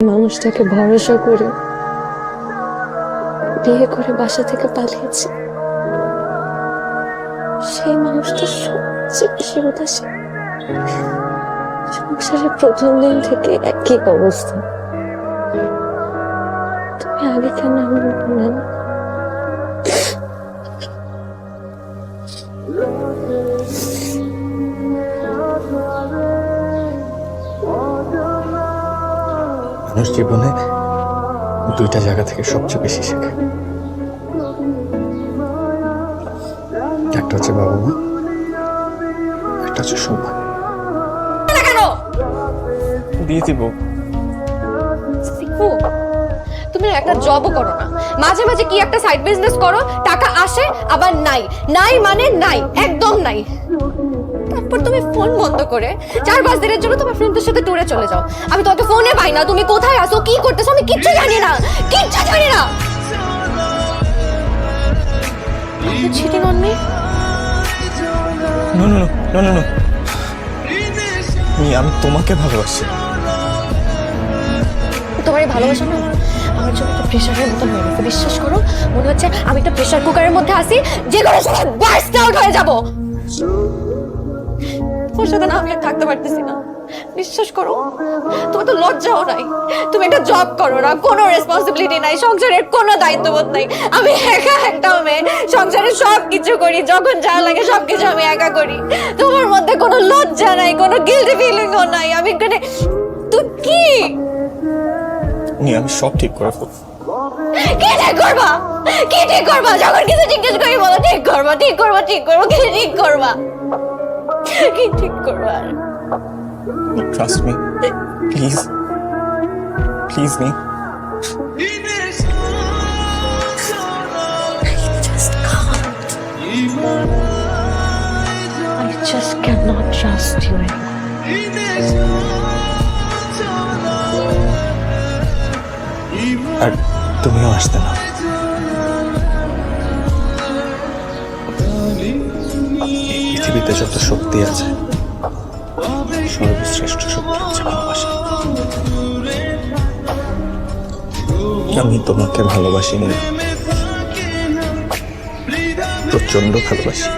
মানুষটাকে ভরসা করে বিয়ে করে বাসা থেকে পালিয়েছি। সেই মানুষটা সবচেয়ে বেশি উদাসী সংসারের প্রথম দিন থেকে একই অবস্থা। তুমি আগে কেন এমন মানুষ জীবনে দুইটা জায়গা থেকে সবচেয়ে বেশি শেখে। একটা হচ্ছে বাবা মা একটা হচ্ছে কেন দিয়ে দিব তুমি একটা জবও করো না। মাঝে মাঝে কি একটা সাইড বিজনেস করো টাকা আসে আবার নাই। নাই মানে নাই একদম নাই। তারপর তুমি ফোন বন্ধ করে চার পাঁচ দিনের জন্য তোমার ফ্রেন্ডদের সাথে ট্যুরে চলে যাও। আমি তোমাকে ফোনে পাই না। তুমি কোথায় আসো কি করতেছো? আমি কিচ্ছু জানি না। কিচ্ছু জানি না। Cheating on me no no no no no আমি তোমাকে ভালোবাসি। তোমার এই ভালোবাসা না আমার জন্য একটা প্রেশারের মতন হয়ে গেছে। বিশ্বাস করো মনে হচ্ছে আমি একটা প্রেশার কুকারের মধ্যে আছি যে কোনো সময় বার্স্ট আউট হয়ে যাব। তোমার সাথে না আমি আর থাকতে পারতেছি না। বিশ্বাস করো তোমার তো লজ্জাও নাই। তুমি একটা জব করো না কোনো রেসপন্সিবিলিটি নাই সংসারের কোনো দায়িত্ববোধ নাই। আমি একা একটা মেয়ে সংসারে সব কিছু করি যখন যা লাগে সব কিছু আমি একা করি। তোমার মধ্যে কোনো লজ্জা নাই কোনো গিল্টি ফিলিংও নাই। আমি মানে তুই কি? আমি সব ঠিক করে ফেলব। কি ঠিক করবা? কি ঠিক করবা? যখন কিছু জিজ্ঞেস করি বলো ঠিক করবা ঠিক করবা ঠিক করবা কি ঠিক করবা? কি ঠিক করবা trust me please please me just can't I just cannot trust you anymore আর তুমিও আসতে না পৃথিবীতে যত শক্তি আছে সর্বশ্রেষ্ঠ শক্তি হচ্ছে ভালোবাসা। আমি তোমাকে ভালোবাসি না। প্রচণ্ড ভালোবাসি।